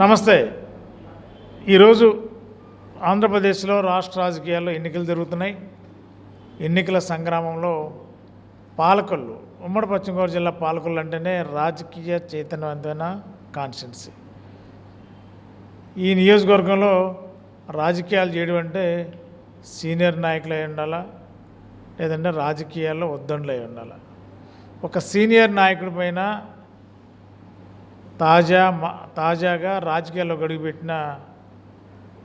నమస్తే. ఈరోజు ఆంధ్రప్రదేశ్లో రాష్ట్ర రాజకీయాల్లో ఎన్నికలు జరుగుతున్నాయి. ఎన్నికల సంగ్రామంలో పాలకొల్లు ఉమ్మడి పశ్చిమ గోదావరి జిల్లా పాలకొల్లు అంటేనే రాజకీయ చైతన్యవంతమైన కాన్స్టిట్యున్సీ. ఈ నియోజకవర్గంలో రాజకీయాలు చేయడం అంటే సీనియర్ నాయకులు అయి ఉండాలా లేదంటే రాజకీయాల్లో ఉద్దండులు అయి ఉండాలా? ఒక సీనియర్ నాయకుడి పైన తాజా మా తాజాగా రాజకీయాల్లో గడుగుపెట్టిన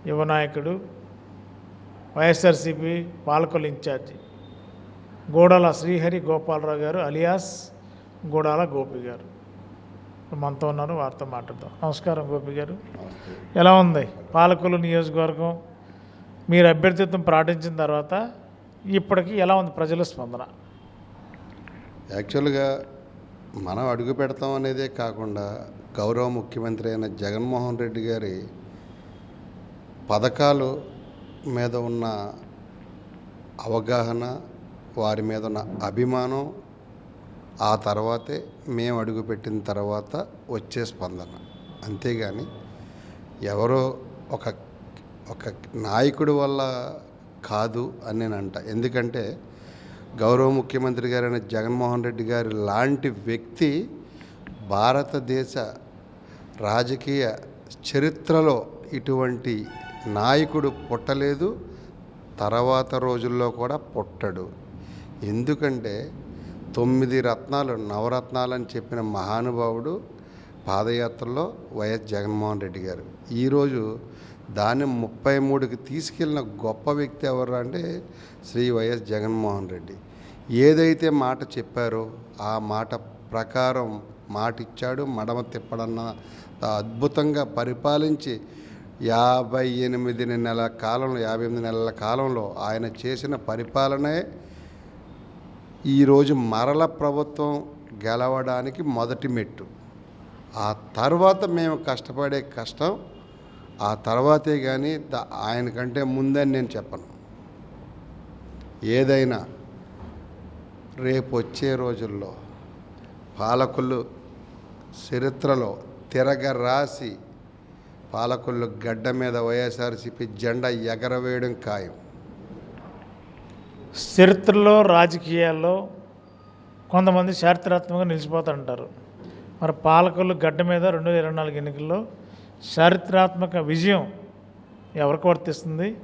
యువ నాయకుడు వైఎస్ఆర్సీపీ పాలకొల్లు ఇన్ఛార్జి గోడాల శ్రీహరి గోపాలరావు గారు అలియాస్ గోడాల గోపి గారు. మనతో ఉన్నారు వారితో మాట్లాడదాం. నమస్కారం గోపి గారు. ఎలా ఉంది? పాలకొల్లు నియోజకవర్గం మీరు అభ్యర్థిత్వం ప్రకటించిన తర్వాత ఇప్పటికి ఎలా ఉంది ప్రజల స్పందన? యాక్చువల్గా మనం అడుగు పెడతాం అనేదే కాకుండా గౌరవ ముఖ్యమంత్రి అయిన జగన్మోహన్ రెడ్డి గారి పథకాలు మీద ఉన్న అవగాహన వారి మీద ఉన్న అభిమానం ఆ తర్వాతే మేము అడుగుపెట్టిన తర్వాత వచ్చే స్పందన. అంతేగాని ఎవరో ఒక ఒక నాయకుడి వల్ల కాదు అని నేను అంట. ఎందుకంటే గౌరవ ముఖ్యమంత్రి గారైన జగన్మోహన్ రెడ్డి గారి లాంటి వ్యక్తి భారతదేశ రాజకీయ చరిత్రలో ఇటువంటి నాయకుడు పుట్టలేదు తర్వాత రోజుల్లో కూడా పుట్టడు. ఎందుకంటే తొమ్మిది రత్నాలు నవరత్నాలు అని చెప్పిన మహానుభావుడు పాదయాత్రలో వైఎస్ జగన్మోహన్ రెడ్డి గారు. ఈరోజు దాన్ని ముప్పై మూడుకి తీసుకెళ్ళిన గొప్ప వ్యక్తి ఎవరు అంటే శ్రీ వైఎస్ జగన్మోహన్ రెడ్డి. ఏదైతే మాట చెప్పారో ఆ మాట ప్రకారం మాట ఇచ్చాడు మడమ తిప్పడన్న అద్భుతంగా పరిపాలించి యాభై ఎనిమిది నెలల కాలంలో యాభై ఎనిమిది నెలల కాలంలో ఆయన చేసిన పరిపాలనే ఈరోజు మరల ప్రభుత్వం గెలవడానికి మొదటి మెట్టు. ఆ తర్వాత మేము కష్టపడే కష్టం ఆ తర్వాతే కానీ ద- ఆయనకంటే ముందని నేను చెప్పను. ఏదైనా రేపు వచ్చే రోజుల్లో పాలకులు చరిత్రలో తిరగ రాసి పాలకులు గడ్డ మీద వైఎస్ఆర్సీపీ జెండా ఎగరవేయడం ఖాయం. చరిత్రలో రాజకీయాల్లో కొంతమంది చారిత్రాత్మకంగా నిలిచిపోతారంటారు మరి పాలకులు గడ్డ మీద రెండు వేల ఇరవై నాలుగు ఎన్నికల్లో చారిత్రాత్మక విజయం ఎవరికి వర్తిస్తుంది?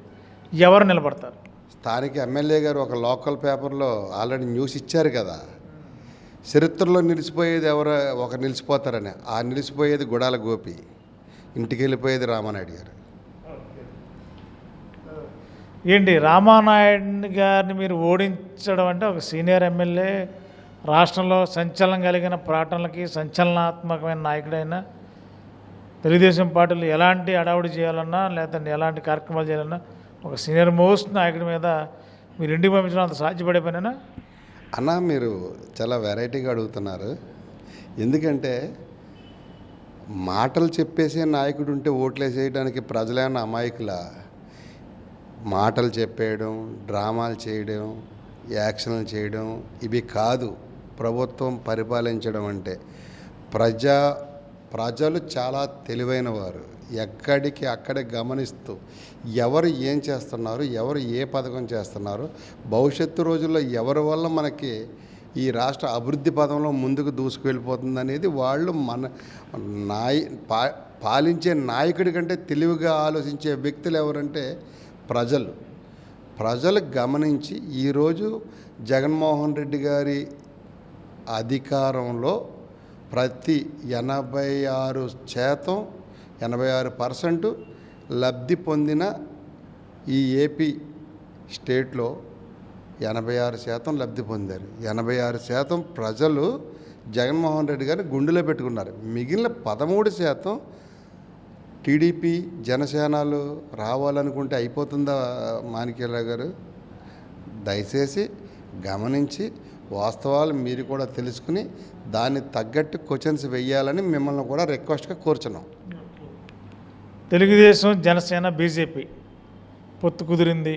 ఎవరు నిలబడతారు? స్థానిక ఎమ్మెల్యే గారు ఒక లోకల్ పేపర్లో ఆల్రెడీ న్యూస్ ఇచ్చారు కదా. చరిత్రలో నిలిచిపోయేది ఎవరు? ఒక నిలిచిపోతారని. ఆ నిలిచిపోయేది గుడాల గోపి. ఇంటికి వెళ్ళిపోయేది రామానాయుడు గారు. ఏంటి? రామానాయుడు గారిని మీరు ఓడించడం అంటే ఒక సీనియర్ ఎమ్మెల్యే రాష్ట్రంలో సంచలనం కలిగిన ప్రకటనలకి సంచలనాత్మకమైన నాయకుడైన తెలుగుదేశం పార్టీలు ఎలాంటి అడావుడి చేయాలన్నా లేదంటే ఎలాంటి కార్యక్రమాలు చేయాలన్నా ఒక సీనియర్ మోస్ట్ నాయకుడి మీద మీరు ఇంటికి పంపించడం అంత సాధ్యపడే పనేనా? అన్న మీరు చాలా వెరైటీగా అడుగుతున్నారు. ఎందుకంటే మాటలు చెప్పేసే నాయకుడు ఉంటే ఓట్లేసేయడానికి ప్రజలైన అమాయకుల? మాటలు చెప్పేయడం డ్రామాలు చేయడం యాక్షన్లు చేయడం ఇవి కాదు. ప్రభుత్వం పరిపాలించడం అంటే ప్రజా ప్రజలు చాలా తెలివైన వారు. ఎక్కడికి అక్కడే గమనిస్తూ ఎవరు ఏం చేస్తున్నారు ఎవరు ఏ పథకం చేస్తున్నారు భవిష్యత్తు రోజుల్లో ఎవరి వల్ల మనకి ఈ రాష్ట్ర అభివృద్ధి పదంలో ముందుకు దూసుకువెళ్ళిపోతుంది అనేది వాళ్ళు మన నాయ పా పాలించే నాయకుడి కంటే తెలివిగా ఆలోచించే వ్యక్తులు ఎవరంటే ప్రజలు. ప్రజలు గమనించి ఈరోజు జగన్మోహన్ రెడ్డి గారి అధికారంలో ప్రతి ఎనభై ఆరు శాతం ఎనభై ఆరు పర్సెంట్ లబ్ధి పొందిన ఈ ఏపీ స్టేట్లో ఎనభై ఆరు శాతం లబ్ధి పొందారు. ఎనభై ఆరు శాతం ప్రజలు జగన్మోహన్ రెడ్డి గారిని గుండెలో పెట్టుకున్నారు. మిగిలిన పదమూడు శాతం టీడీపీ జనసేనలు రావాలనుకుంటే అయిపోతుందా మాణిక్యరావు గారు? దయచేసి గమనించి వాస్తవాలు మీరు కూడా తెలుసుకుని దాన్ని తగ్గట్టు క్వశ్చన్స్ వెయ్యాలని మిమ్మల్ని కూడా రిక్వెస్ట్గా కోరుచున్నాం. తెలుగుదేశం జనసేన బీజేపీ పొత్తు కుదిరింది.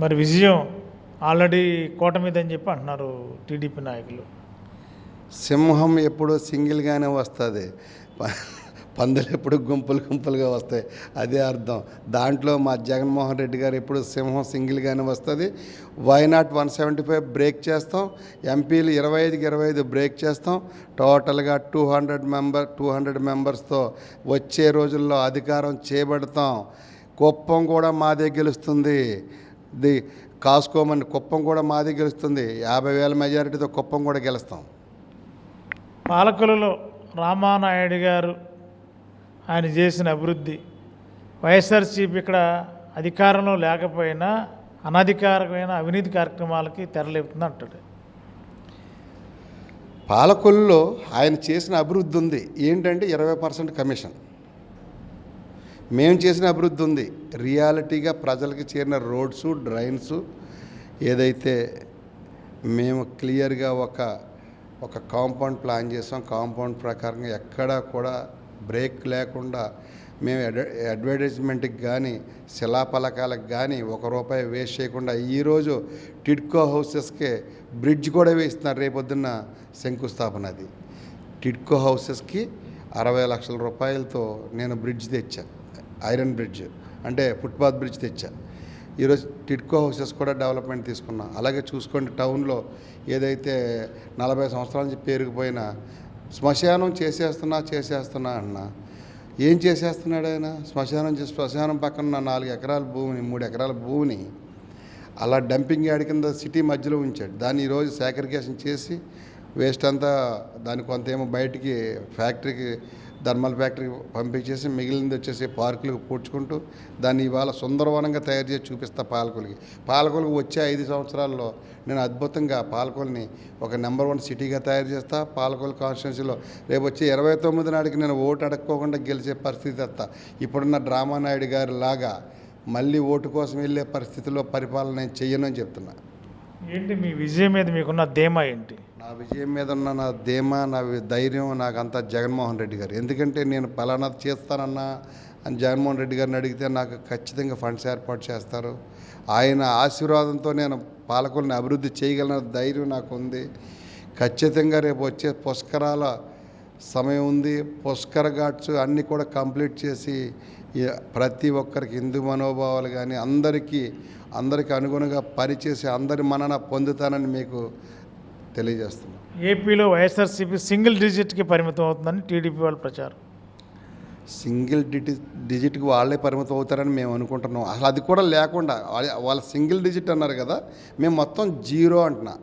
మరి విజయం ఆల్రెడీ కోట మీద అని చెప్పి అంటున్నారు టీడీపీ నాయకులు. సింహం ఎప్పుడూ సింగిల్గానే వస్తుంది. పందులు ఎప్పుడు గుంపులు గుంపులుగా వస్తాయి. అదే అర్థం. దాంట్లో మా జగన్మోహన్ రెడ్డి గారు ఎప్పుడు సింహం సింగిల్గానే వస్తుంది. Why not one seventy five break చేస్తాం? ఎంపీలు ఇరవై ఐదుకి ఇరవై ఐదు బ్రేక్ చేస్తాం. టోటల్గా two hundred member two hundred మెంబర్స్తో వచ్చే రోజుల్లో అధికారం చేపడతాం. కుప్పం కూడా మాదే గెలుస్తుంది. ది కాసుకోమని కుప్పం కూడా మాదే గెలుస్తుంది. యాభై వేల మెజారిటీతో కుప్పం కూడా గెలుస్తాం. పాలకులలో రామానాయుడు గారు ఆయన చేసిన అభివృద్ధి. వైఎస్ఆర్సీపీ ఇక్కడ అధికారంలో లేకపోయినా అనధికారికమైన అవినీతి కార్యక్రమాలకి తెరలేపుతుంది అంటాడు. పాలకొల్లులో ఆయన చేసిన అభివృద్ధి ఉంది. ఏంటంటే ఇరవై పర్సెంట్ కమిషన్. మేము చేసిన అభివృద్ధి ఉంది. రియాలిటీగా ప్రజలకు చేరిన రోడ్స్ డ్రైన్స్ ఏదైతే మేము క్లియర్గా ఒక ఒక కాంపౌండ్ ప్లాన్ చేసాం కాంపౌండ్ ప్రకారంగా ఎక్కడా కూడా బ్రేక్ లేకుండా మేము అడ్వర్టైజ్మెంట్కి కానీ శిలాఫలకాలకు కానీ ఒక రూపాయి వేస్ట్ చేయకుండా ఈరోజు టిడ్కో హౌసెస్కే బ్రిడ్జ్ కూడా వేస్తున్నారు రేపొద్దున్న శంకుస్థాపన అది. టిడ్కో హౌసెస్కి అరవై లక్షల రూపాయలతో నేను బ్రిడ్జ్ తెచ్చాను ఐరన్ బ్రిడ్జ్ అంటే ఫుట్పాత్ బ్రిడ్జ్ తెచ్చాను ఈరోజు టిడ్కో హౌసెస్ కూడా డెవలప్మెంట్ తీసుకున్నాం. అలాగే చూసుకోండి టౌన్లో ఏదైతే నలభై సంవత్సరాల నుంచి పేరుకుపోయిన శ్మశానం చేసేస్తున్నా చేసేస్తున్నా అన్న. ఏం చేసేస్తున్నాడు ఆయన? శ్మశానం చేసి శ్మశానం పక్కన నాలుగు ఎకరాల భూమిని మూడు ఎకరాల భూమిని అలా డంపింగ్ యార్డ్ కింద సిటీ మధ్యలో ఉంచాడు. దాన్ని ఈరోజు సేకరికేషన్ చేసి వేస్ట్ అంతా దాని కొంత ఏమో బయటికి ఫ్యాక్టరీకి థర్మల్ ఫ్యాక్టరీకి పంపించేసి మిగిలింది వచ్చేసి పార్కులకు పూడ్చుకుంటూ దాన్ని ఇవాళ సుందరవనంగా తయారు చేసి చూపిస్తా పాలకులకి. పాలకులకు వచ్చే ఐదు సంవత్సరాల్లో నేను అద్భుతంగా పాలకొల్ని ఒక నెంబర్ వన్ సిటీగా తయారు చేస్తా. పాలకుల కాన్స్టిట్యున్సీలో రేపు వచ్చి ఇరవై తొమ్మిది నాటికి నేను ఓటు అడక్కోకుండా గెలిచే పరిస్థితి తెస్తా ఇప్పుడున్న డ్రామా నాయుడు గారి లాగా మళ్ళీ ఓటు కోసం వెళ్ళే పరిస్థితిలో పరిపాలన నేను చెయ్యనని చెప్తున్నా. ఏంటి మీ విజయం మీద మీకున్న ధీమా ఏంటి? నా విజయం మీద ఉన్న నా ధీమా నా ధైర్యం ధైర్యం నాకంతా జగన్మోహన్ రెడ్డి గారు. ఎందుకంటే నేను పలానా చేస్తానన్నా అని జగన్మోహన్ రెడ్డి గారిని అడిగితే నాకు ఖచ్చితంగా ఫండ్స్ ఏర్పాటు చేస్తారు. ఆయన ఆశీర్వాదంతో నేను పాలకుల్ని అభివృద్ధి చేయగలన ధైర్యం నాకు ఉంది ఖచ్చితంగా రేపు వచ్చే పుష్కరాల సమయం ఉంది. పుష్కర ఘాట్స్ అన్నీ కూడా కంప్లీట్ చేసి ప్రతి ఒక్కరికి హిందూ మనోభావాలు కానీ అందరికీ అందరికీ అనుగుణంగా పనిచేసి అందరి మనన పొందుతానని మీకు తెలియజేస్తున్నాను ఏపీలో వైఎస్ఆర్సీపీ సింగిల్ డిజిట్కి పరిమితం అవుతుందని టీడీపీ వాళ్ళ ప్రచారం. సింగిల్ డిటి డిజిట్కి వాళ్ళే పరిమితం అవుతారని మేము అనుకుంటున్నాం. అసలు అది కూడా లేకుండా వాళ్ళ- సింగిల్ డిజిట్ అన్నారు కదా మేము మొత్తం జీరో అంటున్నా.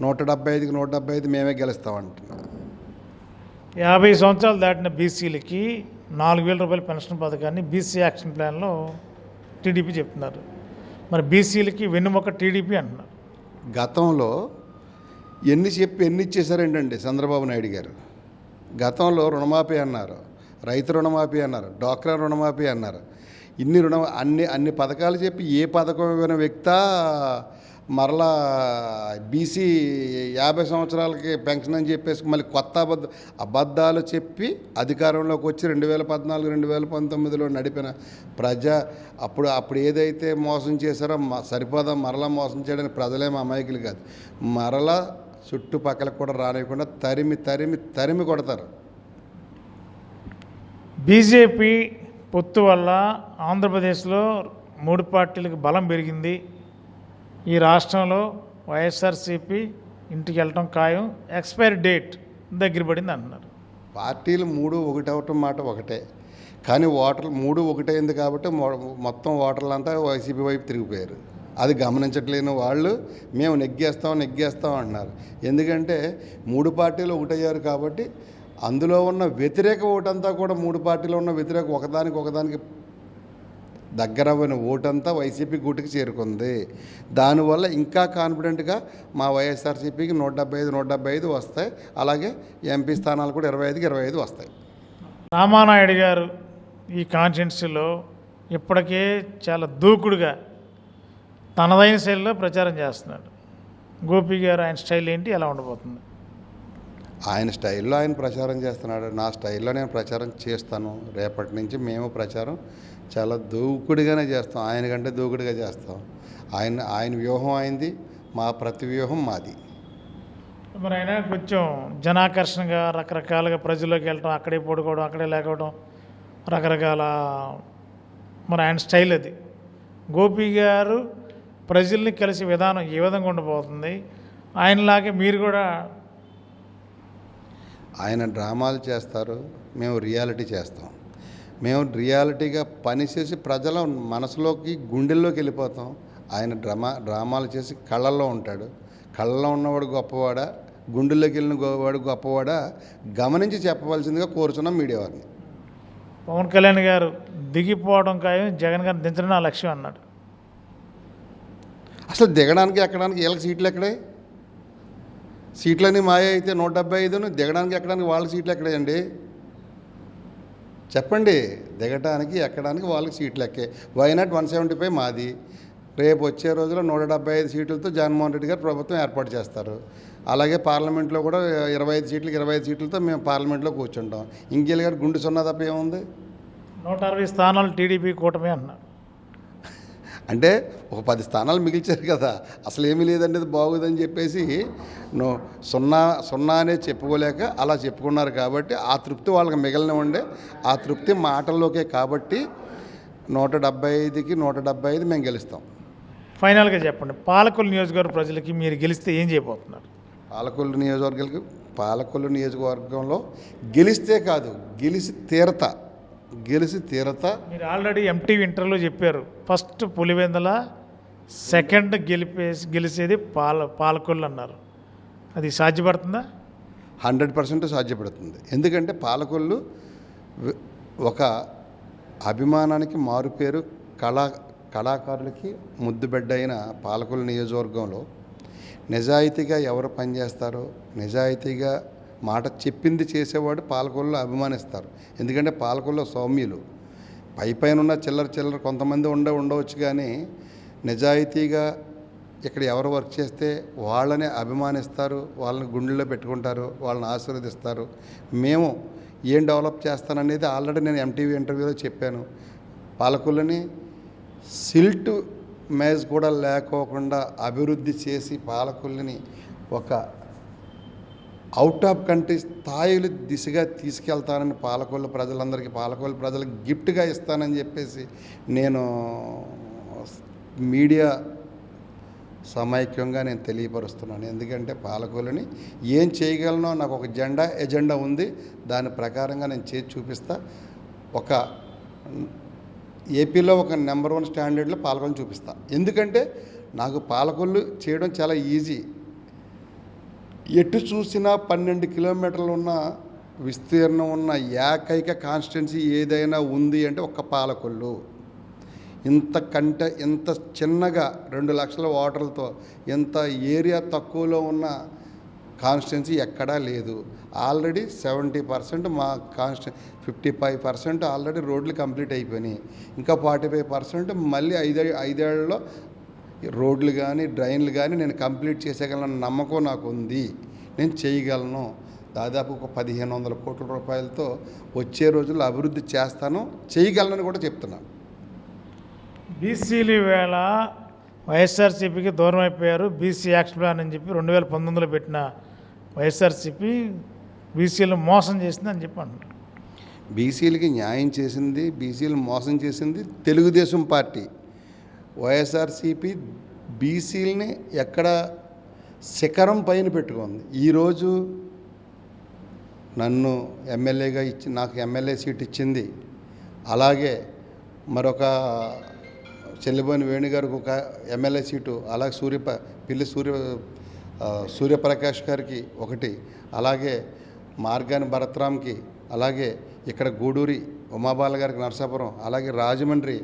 నూట డెబ్బై ఐదుకి నూట డెబ్బై ఐదు మేమే గెలుస్తాం అంటున్నా. యాభై సంవత్సరాలు దాటిన బీసీలకి నాలుగు వేల రూపాయల పెన్షన్ పథకాన్ని బీసీ యాక్షన్ ప్లాన్లో టీడీపీ చెప్తున్నారు. మరి బీసీలకి వెన్నుముక టీడీపీ అంటున్నారు. గతంలో ఎన్ని చెప్పి ఎన్ని ఇచ్చేసారేంటండి చంద్రబాబు నాయుడు గారు? గతంలో రుణమాఫీ అన్నారు రైతు రుణమాఫీ అన్నారు డ్వాక్రా రుణమాఫీ అన్నారు. ఇన్ని రుణ అన్ని అన్ని పథకాలు చెప్పి ఏ పథకం ఇవ్వని వ్యక్త? మరలా బీసీ యాభై సంవత్సరాలకి పెన్షన్ అని చెప్పేసి మళ్ళీ కొత్త అబద్ధ అబద్ధాలు చెప్పి అధికారంలోకి వచ్చి రెండు వేల పద్నాలుగు రెండు వేల పంతొమ్మిదిలో నడిపిన ప్రజా అప్పుడు అప్పుడు ఏదైతే మోసం చేశారో సరిపోదా మరలా మోసం చేయడానికి ప్రజలేమో అమాయకులు కాదు. మరలా చుట్టుపక్కల కూడా రానివ్వకుండా తరిమి తరిమి తరిమి కొడతారు. బీజేపీ పొత్తు వల్ల ఆంధ్రప్రదేశ్లో మూడు పార్టీలకు బలం పెరిగింది. ఈ రాష్ట్రంలో వైఎస్ఆర్సీపీ ఇంటికి వెళ్ళటం ఖాయం. ఎక్స్పైరీ డేట్ దగ్గర పడింది అంటున్నారు. పార్టీలు మూడు ఒకటి అవటం మాట ఒకటే. కానీ ఓటర్లు మూడు ఒకటైంది కాబట్టి మొత్తం ఓటర్లంతా వైసీపీ వైపు తిరిగిపోయారు. అది గమనించట్లేని వాళ్ళు మేము నెగ్గేస్తాం నెగ్గేస్తాం అంటున్నారు ఎందుకంటే మూడు పార్టీలు ఒకటయ్యారు కాబట్టి అందులో ఉన్న వ్యతిరేక ఓటంతా కూడా మూడు పార్టీలో ఉన్న వ్యతిరేక ఒకదానికి ఒకదానికి దగ్గరమైన ఓటంతా వైసీపీ గూటికి చేరుకుంది. దానివల్ల ఇంకా కాన్ఫిడెంట్గా మా వైఎస్ఆర్సీపీకి నూట డెబ్బై ఐదు నూట డెబ్బై ఐదు వస్తాయి. అలాగే ఎంపీ స్థానాలు కూడా ఇరవై ఐదుకి ఇరవై ఐదు వస్తాయి. రామానాయుడు గారు ఈ కాన్స్టిట్యున్సీలో ఇప్పటికే చాలా దూకుడుగా తనదైన శైలిలో ప్రచారం చేస్తున్నాడు. గోపి గారు ఆయన స్టైల్ ఏంటి? ఎలా ఉండబోతుంది? ఆయన స్టైల్లో ఆయన ప్రచారం చేస్తున్నాడు. నా స్టైల్లో నేను ప్రచారం చేస్తాను. రేపటి నుంచి మేము ప్రచారం చాలా దూకుడుగానే చేస్తాం. ఆయన కంటే దూకుడుగా చేస్తాం. ఆయన ఆయన వ్యూహం అయింది. మా ప్రతి వ్యూహం మాది. మరి ఆయన కొంచెం జనాకర్షణగా రకరకాలుగా ప్రజల్లోకి వెళ్ళటం అక్కడే పడుకోవడం అక్కడే లేకపోవడం రకరకాల మరి ఆయన స్టైల్ అది. గోపి గారు ప్రజల్ని కలిసే విధానం ఏ విధంగా ఉండబోతుంది. ఆయనలాగే మీరు కూడా ఆయన డ్రామాలు చేస్తారు మేము రియాలిటీ చేస్తాం. మేము రియాలిటీగా పనిచేసి ప్రజల మనసులోకి గుండెల్లోకి వెళ్ళిపోతాం. ఆయన డ్రామా డ్రామాలు చేసి కళ్ళల్లో ఉంటాడు. కళ్ళలో ఉన్నవాడు గొప్పవాడా? గుండెల్లోకి వెళ్ళిన వాడు గొప్పవాడా? గమనించి చెప్పవలసిందిగా కోరుచున్నాం మీడియా వారిని. పవన్ కళ్యాణ్ గారు దిగిపోవడం ఖాయం జగన్ గారిని దించడం నా లక్ష్యం అన్నాడు. అసలు దిగడానికి ఎక్కడానికి వీళ్ళకి సీట్లు ఎక్కడే? సీట్లన్నీ మాయ అయితే నూట డెబ్బై ఐదును దిగడానికి ఎక్కడానికి వాళ్ళకి సీట్లు ఎక్కడాయండి? చెప్పండి. దిగటానికి ఎక్కడానికి వాళ్ళకి సీట్లు ఎక్కే. వైనాట్ వన్ సెవెంటీ ఫైవ్ మాది? రేపు వచ్చే రోజుల్లో నూట డెబ్బై ఐదు సీట్లతో జగన్మోహన్ రెడ్డి గారు ప్రభుత్వం ఏర్పాటు చేస్తారు. అలాగే పార్లమెంట్లో కూడా ఇరవై ఐదు సీట్లకు ఇరవై ఐదు సీట్లతో మేము పార్లమెంట్లో కూర్చుంటాం. ఇంకేళ్ళు గారు గుండు సున్నా తప్ప ఏముంది? నూట అరవై స్థానాలు టీడీపీ కూటమి అన్నారు. అంటే ఒక పది స్థానాలు మిగిల్చారు కదా అసలు ఏమీ లేదండి ఇది బాగుందని చెప్పేసి నో సున్నా సున్నా అనేది చెప్పుకోలేక అలా చెప్పుకున్నారు కాబట్టి ఆ తృప్తి వాళ్ళకి మిగిలిన ఉండే ఆ తృప్తి మాటల్లోకే కాబట్టి నూట డెబ్బై ఐదుకి నూట డెబ్బై ఐదు మేము గెలుస్తాం. ఫైనల్గా చెప్పండి పాలకొల్లు నియోజకవర్గ ప్రజలకి మీరు గెలిస్తే ఏం చేయబోతున్నారు? పాలకొల్లు నియోజకవర్గాలకి పాలకొల్లు నియోజకవర్గంలో గెలిస్తే కాదు గెలిచి తీరత. గెలిచి తీరత? మీరు ఆల్రెడీ ఎంటీవీ ఇంటర్వ్యూలో చెప్పారు. ఫస్ట్ పులివెందల సెకండ్ గెలిపేసి గెలిచేది పాల పాలకొల్లు అన్నారు. అది సాధ్యపడుతుందా? హండ్రెడ్ పర్సెంట్ సాధ్యపడుతుంది. ఎందుకంటే పాలకొల్లు ఒక అభిమానానికి మారుపేరు కళా కళాకారులకి ముద్దుబిడ్డ అయిన పాలకొల్లు నియోజకవర్గంలో నిజాయితీగా ఎవరు పనిచేస్తారో నిజాయితీగా మాట చెప్పింది చేసేవాడు పాలకొల్లు అభిమానిస్తారు. ఎందుకంటే పాలకొల్లు సౌమ్యులు. పై పైన ఉన్న చిల్లర చిల్లర కొంతమంది ఉండ ఉండవచ్చు కానీ నిజాయితీగా ఇక్కడ ఎవరు వర్క్ చేస్తే వాళ్ళని అభిమానిస్తారు వాళ్ళని గుండెల్లో పెట్టుకుంటారు వాళ్ళని ఆశీర్వదిస్తారు. మేము ఏం డెవలప్ చేస్తాననేది ఆల్రెడీ నేను ఎంటీవీ ఇంటర్వ్యూలో చెప్పాను. పాలకులని సిల్ట్ మేజ్ కూడా లేకోకుండా అభివృద్ధి చేసి పాలకుల్ని ఒక అవుట్ ఆఫ్ కంట్రీ స్థాయిలు దిశగా తీసుకెళ్తానని పాలకొల్లు ప్రజలందరికీ పాలకొల్లు ప్రజలకు గిఫ్ట్గా ఇస్తానని చెప్పేసి నేను మీడియా సమైక్యంగా నేను తెలియపరుస్తున్నాను. ఎందుకంటే పాలకొల్లుని ఏం చేయగలనో నాకు ఒక జెండా ఎజెండా ఉంది. దాని ప్రకారంగా నేను చేసి చూపిస్తా. ఒక ఏపీలో ఒక నెంబర్ వన్ స్టాండర్డ్లో పాలకొల్లు చూపిస్తా. ఎందుకంటే నాకు పాలకొల్లు చేయడం చాలా ఈజీ. ఎటు చూసినా పన్నెండు కిలోమీటర్లు ఉన్న విస్తీర్ణం ఉన్న ఏకైక కాన్స్టిట్యున్సీ ఏదైనా ఉంది అంటే ఒక్క పాలకొల్లు. ఇంత కంటే ఇంత చిన్నగా రెండు లక్షల ఓటర్లతో ఇంత ఏరియా తక్కువలో ఉన్న కాన్స్టిట్యున్సీ ఎక్కడా లేదు. ఆల్రెడీ సెవెంటీ పర్సెంట్ మా కాన్స్టి ఫిఫ్టీ ఫైవ్ పర్సెంట్ ఆల్రెడీ రోడ్లు కంప్లీట్ అయిపోయినాయి. ఇంకా ఫార్టీ ఫైవ్ పర్సెంట్ మళ్ళీ ఐదే ఐదేళ్ళలో రోడ్లు కానీ డ్రైన్లు కానీ నేను కంప్లీట్ చేసేయగలను నమ్మకం నాకు ఉంది నేను చేయగలను. దాదాపు ఒక పదిహేను వందల కోట్ల రూపాయలతో వచ్చే రోజుల్లో అభివృద్ధి చేస్తాను చేయగలనని కూడా చెప్తున్నాను. బీసీలు వేళ వైఎస్ఆర్సీపీకి దూరం అయిపోయారు. బీసీ యాక్షన్ ప్లాన్ అని చెప్పి రెండు వేల పంతొమ్మిదిలో పెట్టిన వైఎస్ఆర్సీపీ బీసీలు మోసం చేసిందని చెప్పి అంటున్నారు. బీసీలకి న్యాయం చేసింది బీసీలు మోసం చేసింది తెలుగుదేశం పార్టీ. వైఎస్ఆర్సీపీ బీసీలని ఎక్కడ శిఖరం పైన పెట్టుకుంది. ఈరోజు నన్ను ఎమ్మెల్యేగా ఇచ్చి నాకు ఎమ్మెల్యే సీట్ ఇచ్చింది. అలాగే మరొక చెల్లిబోని వేణుగారికి ఒక ఎమ్మెల్యే సీటు అలాగే సూర్య పిల్లి సూర్య సూర్యప్రకాష్ గారికి ఒకటి అలాగే మార్గాని భరత్రామ్కి అలాగే ఇక్కడ గూడూరి ఉమాబాల గారికి నరసాపురం అలాగే రాజమండ్రి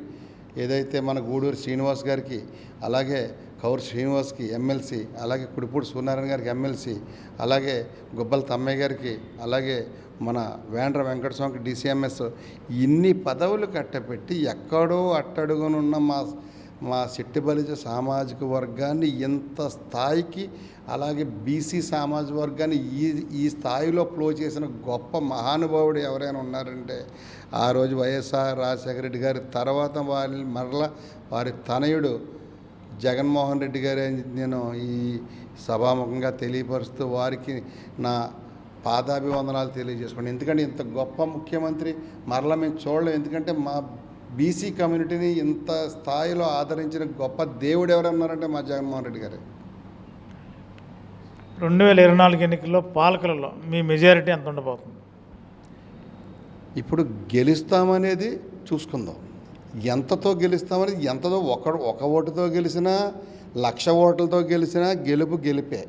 ఏదైతే మన గూడూరు శ్రీనివాస్ గారికి అలాగే కౌర్ శ్రీనివాస్కి ఎమ్మెల్సీ అలాగే కుడిపూడి సూర్యనారాయణ గారికి ఎమ్మెల్సీ అలాగే గుబ్బల తమ్మయ్య గారికి అలాగే మన వేండ్ర వెంకటస్వామికి డిసిఎంఎస్ ఇన్ని పదవులు కట్టపెట్టి ఎక్కడో అట్టడుగునున్న మా మా సిట్టిబలిజ సామాజిక వర్గాన్ని ఇంత స్థాయికి అలాగే బీసీ సామాజిక వర్గాన్ని ఈ ఈ స్థాయిలో ఫ్లో చేసిన గొప్ప మహానుభావుడు ఎవరైనా ఉన్నారంటే ఆ రోజు వైఎస్ఆర్ రాజశేఖర రెడ్డి గారి తర్వాత వారి మరల వారి తనయుడు జగన్మోహన్ రెడ్డి గారే నేను ఈ సభాముఖంగా తెలియపరుస్తూ వారికి నా పాదాభివందనాలు తెలియజేసుకోండి ఎందుకంటే ఇంత గొప్ప ముఖ్యమంత్రి మరలా మేము చూడలేం ఎందుకంటే మా బీసీ కమ్యూనిటీని ఇంత స్థాయిలో ఆదరించిన గొప్ప దేవుడు ఎవరన్నారంటే మా జగన్మోహన్ రెడ్డి గారే. రెండు వేల ఇరవై నాలుగు ఎన్నికల్లో పాలకులలో మీ మెజారిటీ ఎంత ఉండబోతుంది? ఇప్పుడు గెలుస్తామనేది చూసుకుందాం. ఎంతతో గెలుస్తామనేది ఎంతతో ఒక ఒక ఓటుతో గెలిచినా లక్ష ఓట్లతో గెలిచినా గెలుపు గెలిపే.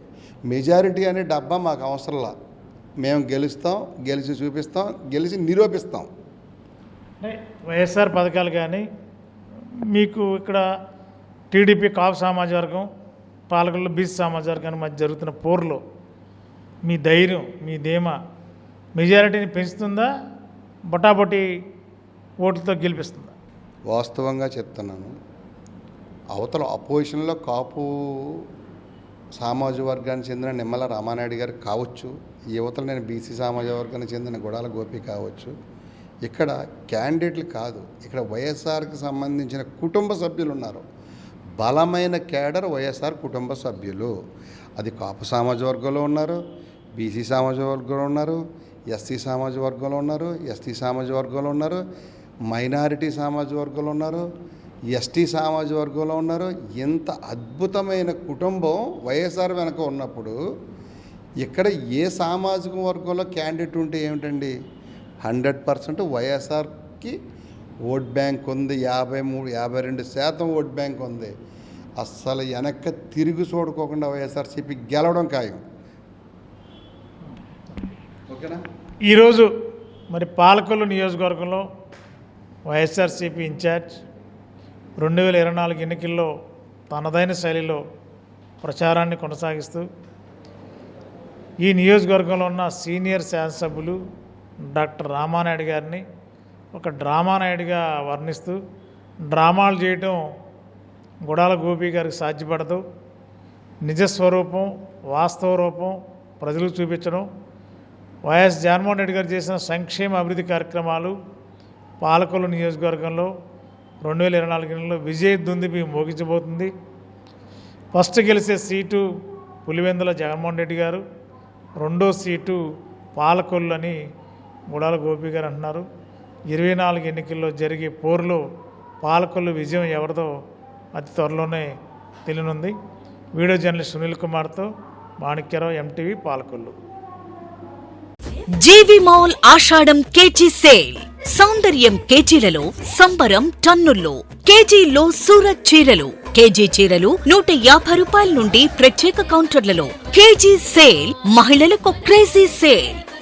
మెజారిటీ అనే డబ్బా మాకు అవసరంలా. మేము గెలుస్తాం గెలిచి చూపిస్తాం గెలిచి నిరూపిస్తాం. అంటే వైఎస్ఆర్ పథకాలు కానీ మీకు ఇక్కడ టీడీపీ కాపు సమాజ వర్గం పాలకుల్లో బీసీ సమాజ వర్గాన్ని మధ్య జరుగుతున్న పోర్లో మీ ధైర్యం మీ ధీమా మెజారిటీని పెంచుతుందా బొటాబొటి ఓట్లతో గెలిపిస్తుందా? వాస్తవంగా చెప్తున్నాను. అవతల అపోజిషన్లో కాపు సామాజిక వర్గానికి చెందిన నిమ్మల రామానాయుడు గారు కావచ్చు యువతలు నేను బీసీ సామాజిక వర్గానికి చెందిన గుడాల గోపి కావచ్చు ఇక్కడ క్యాండిడేట్లు కాదు ఇక్కడ వైఎస్ఆర్కి సంబంధించిన కుటుంబ సభ్యులు ఉన్నారు బలమైన కేడర్ వైఎస్ఆర్ కుటుంబ సభ్యులు. అది కాపు సామాజిక వర్గంలో ఉన్నారు బీసీ సామాజిక వర్గంలో ఉన్నారు ఎస్సీ సామాజిక వర్గంలో ఉన్నారు ఎస్టీ సామాజిక వర్గంలో ఉన్నారు మైనారిటీ సామాజిక వర్గంలో ఉన్నారు ఎస్టీ సామాజిక వర్గంలో ఉన్నారు. ఎంత అద్భుతమైన కుటుంబం వైఎస్ఆర్ వెనక ఉన్నప్పుడు ఇక్కడ ఏ సామాజిక వర్గంలో క్యాండిడేట్ ఉంటే ఏమిటండి? హండ్రెడ్ పర్సెంట్ వైఎస్ఆర్కి ఓట్ బ్యాంక్ ఉంది. యాభై మూడు యాభై రెండు శాతం ఓట్ బ్యాంక్ ఉంది. అస్సలు వెనక్కి తిరిగి చూడుకోకుండా వైఎస్ఆర్సీపీ గెలవడం ఖాయం. ఓకేనా? ఈరోజు మరి పాలకొల్లు నియోజకవర్గంలో వైఎస్ఆర్సీపీ ఇన్ఛార్జ్ రెండు వేల ఇరవై నాలుగు ఎన్నికల్లో తనదైన శైలిలో ప్రచారాన్ని కొనసాగిస్తూ ఈ నియోజకవర్గంలో ఉన్న సీనియర్ శాసనసభ్యులు డాక్టర్ రామానాయుడు గారిని ఒక డ్రామానాయుడిగా వర్ణిస్తూ డ్రామాలు చేయటం గుడాల గోపి గారికి సాధ్యపడదు. నిజస్వరూపం వాస్తవ రూపం ప్రజలకు చూపించడం. వైఎస్ జగన్మోహన్ రెడ్డి గారు చేసిన సంక్షేమ అభివృద్ధి కార్యక్రమాలు పాలకొల్లు నియోజకవర్గంలో రెండు వేల ఇరవై నాలుగు ఎన్నికల్లో విజయ దుందిపి మోగించబోతుంది. ఫస్ట్ గెలిచే సీటు పులివెందుల జగన్మోహన్ రెడ్డి గారు రెండో సీటు పాలకొల్లు అని గుడాల గోపి గారు అంటున్నారు. ఇరవై నాలుగు ఎన్నికల్లో జరిగే పోరులో పాలకొల్లు విజయం ఎవరిదో అతి త్వరలోనే తెలియనుంది. వీడియో జర్నలిస్ట్ సునీల్ కుమార్తో Manikyarao MTV Palakollu. GV mall Ashadham KG sale. సౌందర్యం కేజీలలో సంబరం టన్నుల్లో. కేజీలో సూరత్ చీరలు. కేజీ చీరలు నూట యాభై రూపాయల నుండి ప్రత్యేక కౌంటర్లలో. కేజీ సేల్ మహిళలకు crazy sale.